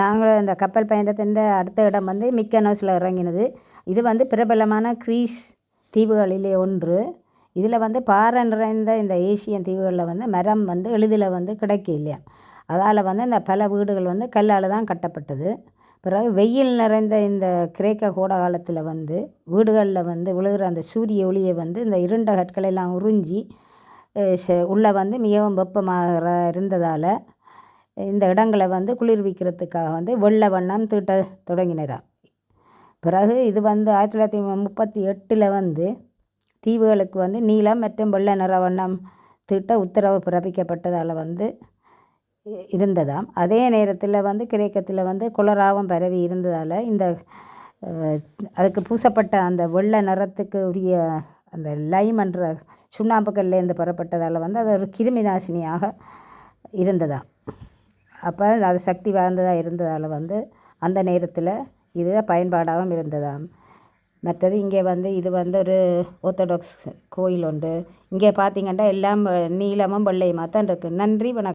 நாங்கள் இந்த கப்பல் பயணத்தின் அடுத்த இடம் வந்து மிக்கனோஸில் இறங்கினது. இது வந்து பிரபலமான கிரீஸ் தீவுகளிலே ஒன்று. இதில் வந்து பாறை நிறைந்த இந்த ஏசியன் தீவுகளில் வந்து மரம் வந்து எளிதில் வந்து கிடைக்க இல்லையா. அதால் வந்து இந்த பல வீடுகள் வந்து கல்லால் தான் கட்டப்பட்டது. பிறகு வெயில் நிறைந்த இந்த கிரேக்க கோடை காலத்தில் வந்து வீடுகளில் வந்து விழுகிற அந்த சூரிய ஒளியை வந்து இந்த இருண்ட கற்களை எல்லாம் உறிஞ்சி உள்ளே வந்து மிகவும் வெப்பமாக இருந்ததால் இந்த இடங்களை வந்து குளிர்விக்கிறதுக்காக வந்து வெள்ளை வண்ணம் தீட்ட தொடங்கினார். பிறகு இது வந்து ஆயிரத்தி தொள்ளாயிரத்தி முப்பத்தி எட்டில் வந்து தீவுகளுக்கு வந்து நீலம் மற்றும் வெள்ளை நிற வண்ணம் தீட்ட உத்தரவு பிறப்பிக்கப்பட்டதால் வந்து இருந்ததாம் அதே நேரத்தில் வந்து கிரேக்கத்தில் வந்து குளராவும் பரவி இருந்ததால் இந்த அதுக்கு பூசப்பட்ட அந்த வெள்ளை நிறத்துக்கு உரிய அந்த லைம் என்ற சுண்ணாம்பு பெறப்பட்டதால் வந்து அது ஒரு கிருமி நாசினியாக இருந்ததாம் அப்போ அது சக்தி வாய்ந்ததாக இருந்ததால் வந்து அந்த நேரத்தில் இது பயன்பாடாகவும் இருந்ததாம். மற்றது இங்கே வந்து இது வந்து ஒரு ஓர்த்தடாக்ஸ் கோயில் உண்டு. இங்கே பார்த்தீங்கன்னா எல்லாம் நீளமும் வெள்ளையுமாக தான் இருக்குது நன்றி வணக்கம்.